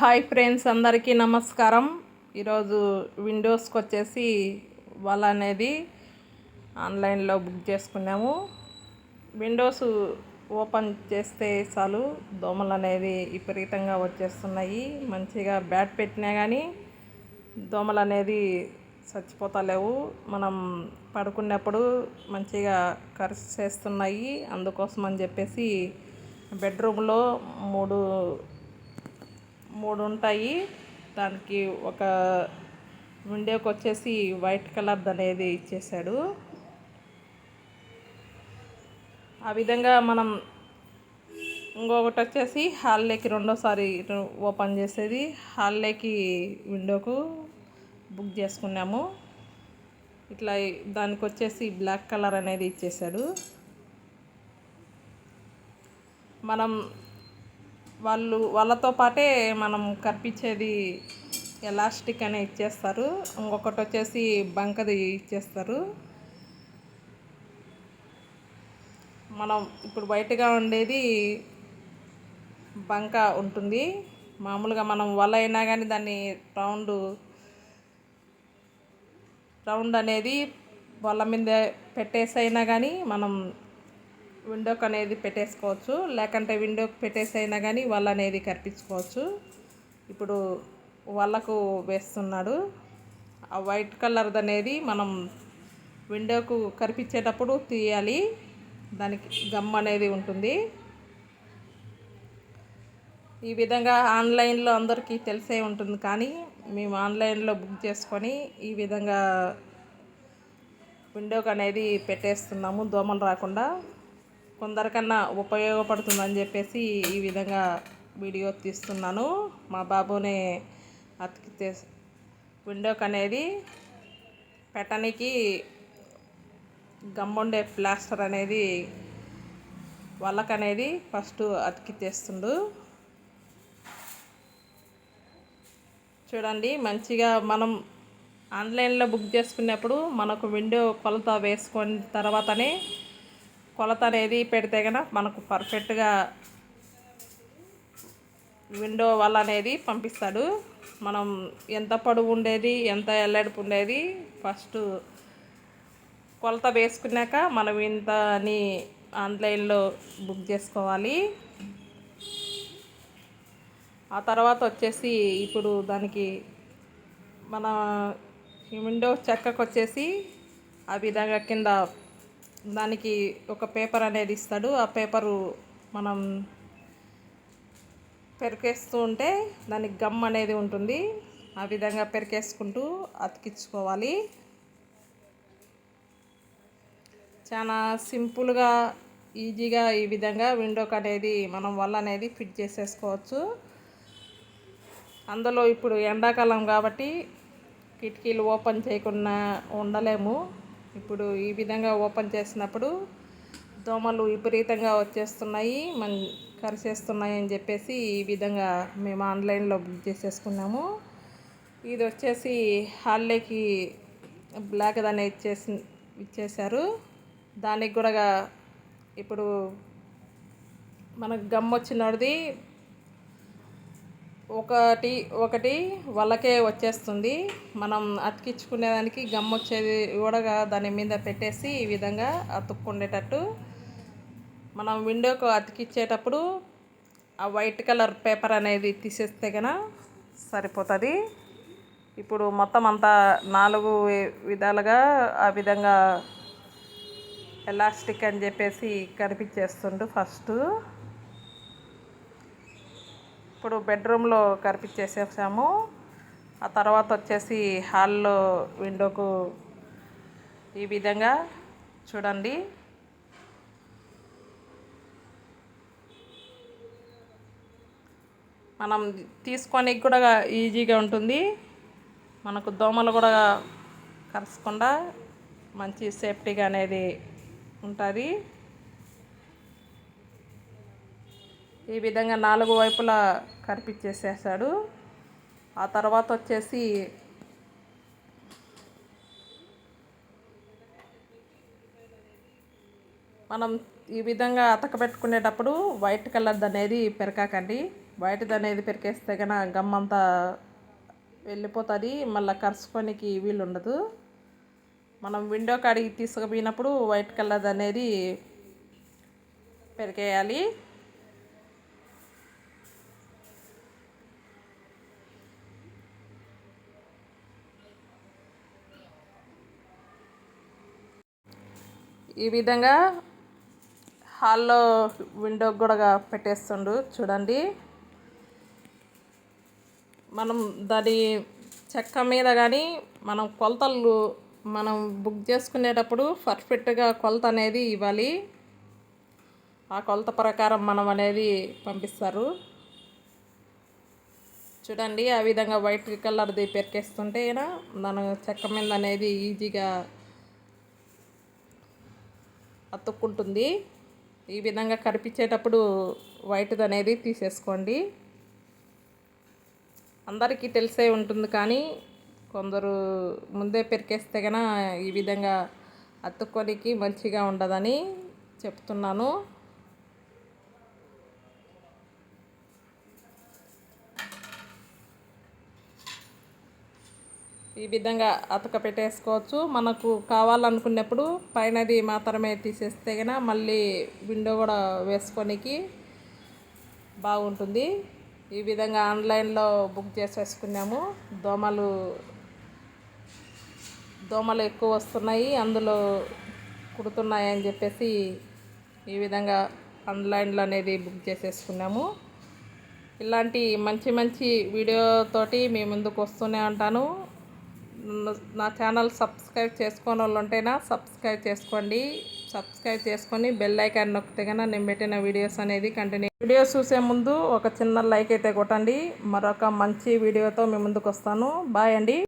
Hi friends అందరికీ నమస్కారం. ఈరోజు విండోస్కి వచ్చేసి వాళ్ళ అనేది ఆన్లైన్లో బుక్ చేసుకున్నాము. విండోస్ ఓపెన్ చేస్తే చాలు దోమలు అనేది విపరీతంగా వచ్చేస్తున్నాయి. మంచిగా బ్యాట్ పెట్టినా కానీ దోమలు అనేది చచ్చిపోతలేవు. మనం పడుకున్నప్పుడు మంచిగా ఖర్చు చేస్తున్నాయి. అందుకోసం అని చెప్పేసి బెడ్రూమ్లో మూడు మూడు ఉంటాయి దానికి ఒక విండోకి వచ్చేసి వైట్ కలర్ అనేది ఇచ్చేసాడు. ఆ విధంగా మనం ఇంకొకటి వచ్చేసి హాల్లోకి రెండోసారి ఓపెన్ చేసేది. హాల్లోకి విండోకు బుక్ చేసుకున్నాము. ఇట్లా దానికి వచ్చేసి బ్లాక్ కలర్ అనేది ఇచ్చేసాడు. మనం వాళ్ళు వాళ్ళతో పాటే మనం కప్పించేది ఎలాస్టిక్ అనే ఇచ్చేస్తారు. ఇంకొకటి వచ్చేసి బంకది ఇచ్చేస్తారు. మనం ఇప్పుడు బయటగా ఉండేది బంక ఉంటుంది. మామూలుగా మనం వల అయినా కానీ దాన్ని రౌండ్ రౌండ్ అనేది వల మీద పెట్టేసైనా కానీ మనం విండోకి అనేది పెట్టేసుకోవచ్చు. లేకంటే విండోకి పెట్టేసైనా కానీ వల్ల అనేది కనిపించుకోవచ్చు ఇప్పుడు వాళ్ళకు వేస్తున్నాడు. ఆ వైట్ కలర్ది అనేది మనం విండోకు కరిపించేటప్పుడు తీయాలి. దానికి గమ్ అనేది ఉంటుంది. ఈ విధంగా ఆన్లైన్లో అందరికీ తెలిసే ఉంటుంది కానీ మేము ఆన్లైన్లో బుక్ చేసుకొని ఈ విధంగా విండోకి అనేది పెట్టేస్తున్నాము. దోమలు రాకుండా. కొందరికన్నా ఉపయోగపడుతుందని చెప్పేసి ఈ విధంగా వీడియో తీస్తున్నాను. మా బాబుని అతికితే విండోకి అనేది పెట్టడానికి గమ్ముండే ప్లాస్టర్ అనేది వాళ్ళకనేది ఫస్ట్ అతికితేస్తుండు చూడండి మంచిగా మనం ఆన్లైన్లో బుక్ చేసుకున్నప్పుడు మనకు విండో కొలత వేసుకొని తర్వాతనే కొలత అనేది పెడితే కనుక మనకు పర్ఫెక్ట్గా విండో వల్ల అనేది పంపిస్తాడు. మనం ఎంత పొడవు ఉండేది ఎంత ఎల్లడుపు ఉండేది ఫస్ట్ కొలత వేసుకున్నాక మనం ఇంత అని ఆన్లైన్లో బుక్ చేసుకోవాలి. ఆ తర్వాత వచ్చేసి ఇప్పుడు దానికి మన విండో చెక్కకు వచ్చేసి ఆ విధంగా కింద దానికి ఒక పేపర్ అనేది ఇస్తాడు. ఆ పేపరు మనం పెరికేస్తూ ఉంటే దానికి గమ్ అనేది ఉంటుంది. ఆ విధంగా పెరికేసుకుంటూ అతికించుకోవాలి. చాలా సింపుల్గా ఈజీగా ఈ విధంగా విండోకి అనేది మనం వల్ల అనేది ఫిట్ చేసేసుకోవచ్చు. అందులో ఇప్పుడు ఎండాకాలం కాబట్టి కిటికీలు ఓపెన్ చేయకుండా ఉండలేము. ఇప్పుడు ఈ విధంగా ఓపెన్ చేసినప్పుడు దోమలు విపరీతంగా వచ్చేస్తున్నాయి మన కరిసేస్తున్నాయి అని చెప్పేసి ఈ విధంగా మేము ఆన్లైన్లో బుక్ చేసేసుకున్నాము. ఇది వచ్చేసి హాల్లేకి బ్లాక్ దాన్ని ఇచ్చేసి ఇచ్చేసారు దానికి కూడా ఇప్పుడు మనకు గమ్ వచ్చినది ఒకటి ఒకటి వల్లకే వచ్చేస్తుంది. మనం అతికించుకునేదానికి గమ్ వచ్చేది కూడా దాని మీద పెట్టేసి ఈ విధంగా అతుక్కుండేటట్టు మనం విండోకు అతికిచ్చేటప్పుడు ఆ వైట్ కలర్ పేపర్ అనేది తీసేస్తే కన సరిపోతుంది. ఇప్పుడు మొత్తం అంతా నాలుగు విధాలుగా ఆ విధంగా ఎలాస్టిక్ అని చెప్పేసి కనిపించేస్తుండు ఫస్ట్. ఇప్పుడు బెడ్రూమ్లో కనిపించేసేసాము ఆ తర్వాత వచ్చేసి హాల్లో విండోకు ఈ విధంగా చూడండి. మనం తీసుకొని కూడా ఈజీగా ఉంటుంది. మనకు దోమలు కూడా కరచకుండా మంచి సేఫ్టీగా అనేది ఉంటుంది. ఈ విధంగా నాలుగు వైపులా కరిపించేసేసాడు. ఆ తర్వాత వచ్చేసి మనం ఈ విధంగా అతకబెట్టుకునేటప్పుడు వైట్ కలర్ది అనేది పెరకాకండి. వైట్ది అనేది పెరికేస్తే కనుక గమ్మంతా వెళ్ళిపోతుంది. మళ్ళీ కరుచుకోనికి వీలు ఉండదు మనం విండో కాడికి తీసుకుపోయినప్పుడు వైట్ కలర్ అనేది పెరికేయాలి. ఈ విధంగా హాల్లో విండో కూడా పెట్టేస్తుండు. చూడండి. మనం దాని చెక్క మీద కానీ మనం కొలతలు మనం బుక్ చేసుకునేటప్పుడు పర్ఫెక్ట్గా కొలత అనేది ఇవ్వాలి. ఆ కొలత ప్రకారం మనం అనేది పంపిస్తారు. చూడండి. ఆ విధంగా వైట్ కలర్ది పెరికేస్తుంటే దాని చెక్క మీద అనేది ఈజీగా అతుక్కుంటుంది. ఈ విధంగా కరిపించేటప్పుడు వైట్ది అనేది తీసేసుకోండి. అందరికీ తెలిసే ఉంటుంది కానీ కొందరు ముందే పెరికేస్తే కన ఈ విధంగా అతుక్కోనికి మంచిగా ఉండదని చెప్తున్నాను. ఈ విధంగా అతక పెట్టేసుకోవచ్చు. మనకు కావాలనుకున్నప్పుడు పైనది మాత్రమే తీసేస్తే కనుక మళ్ళీ విండో కూడా వేసుకోనికి బాగుంటుంది. ఈ విధంగా ఆన్లైన్లో బుక్ చేసేసుకున్నాము. దోమలు దోమలు ఎక్కువ వస్తున్నాయి. అందులో కుడుతున్నాయి అని చెప్పేసి ఈ విధంగా ఆన్లైన్లో అనేది బుక్ చేసేసుకున్నాము. ఇలాంటి మంచి మంచి వీడియోతోటి మీ ముందుకు వస్తూనే ఉంటాను. నా ఛానల్ సబ్స్క్రైబ్ చేసుకోని వాళ్ళు ఉంటేనా సబ్స్క్రైబ్ చేసుకోండి. సబ్స్క్రైబ్ చేసుకొని బెల్ ఐకాన్ నొక్కితే నేను పెట్టిన వీడియోస్ అనేది కంటిన్యూ. వీడియోస్ చూసే ముందు ఒక చిన్న లైక్ అయితే కొట్టండి. మరొక మంచి వీడియోతో మీ ముందుకు వస్తాను బాయ్ అండి.